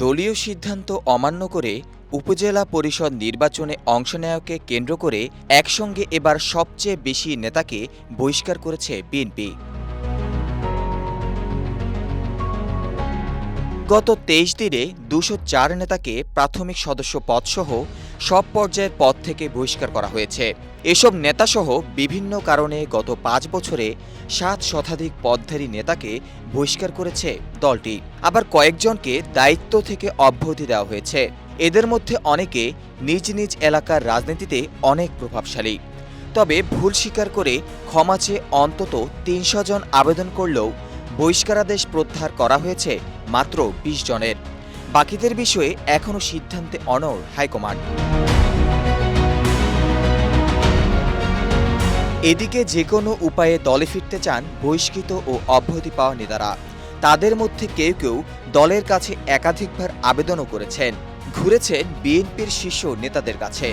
দলীয় সিদ্ধান্ত অমান্য করে উপজেলা পরিষদ নির্বাচনে অংশ নেওয়াকে কেন্দ্র করে একসঙ্গে এবার সবচেয়ে বেশি নেতাকে বহিষ্কার করেছে বিএনপি। গত তেইশ দিনে দুশো চার নেতাকে প্রাথমিক সদস্য পদসহ সব পর্যায়ের পদ থেকে বহিষ্কার করা হয়েছে। এসব নেতাসহ বিভিন্ন কারণে গত পাঁচ বছরে সাত শতাধিক পদধারী নেতাকে বহিষ্কার করেছে দলটি। আবার কয়েকজনকে দায়িত্ব থেকে অব্যাহতি দেওয়া হয়েছে। এদের মধ্যে অনেকে নিজ নিজ এলাকার রাজনীতিতে অনেক প্রভাবশালী। তবে ভুল স্বীকার করে ক্ষমা চেয়ে অন্তত তিনশো জন আবেদন করলেও বহিষ্কারাদেশ প্রত্যাহার করা হয়েছে মাত্র বিশ জনের। বাকিদের বিষয়ে এখনও সিদ্ধান্তে অনড় হাইকমান্ড। এদিকে যে কোনো উপায়ে দলে ফিরতে চান বহিষ্কৃত ও অব্যাহতি পাওয়া নেতারা। তাদের মধ্যে কেউ কেউ দলের কাছে একাধিকবার আবেদনও করেছেন। ঘুরেছেন বিএনপির শীর্ষ নেতাদের কাছে।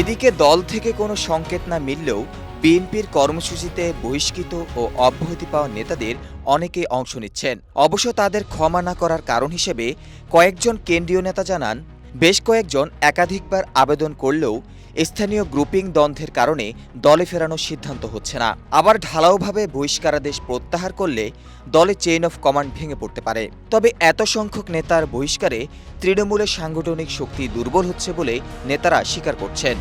এদিকে দল থেকে কোনো সংকেত না মিললেও বিএনপির কর্মসূচিতে বহিষ্কৃত ও অব্যাহতি পাওয়া নেতাদের অনেকে অংশ নিচ্ছেন। অবশ্য তাদের ক্ষমা না করার কারণ হিসেবে কয়েকজন কেন্দ্রীয় নেতা জানান, বেশ কয়েকজন একাধিকবার আবেদন করলেও স্থানীয় গ্রুপিং দ্বন্দ্বের কারণে দলে ফেরানোর সিদ্ধান্ত হচ্ছে না। আবার ঢালাওভাবে বহিষ্কারাদেশ প্রত্যাহার করলে দলে চেইন অফ কমান্ড ভেঙে পড়তে পারে। তবে এত সংখ্যক নেতার বহিষ্কারে তৃণমূলের সাংগঠনিক শক্তি দুর্বল হচ্ছে বলে নেতারা স্বীকার করছেন।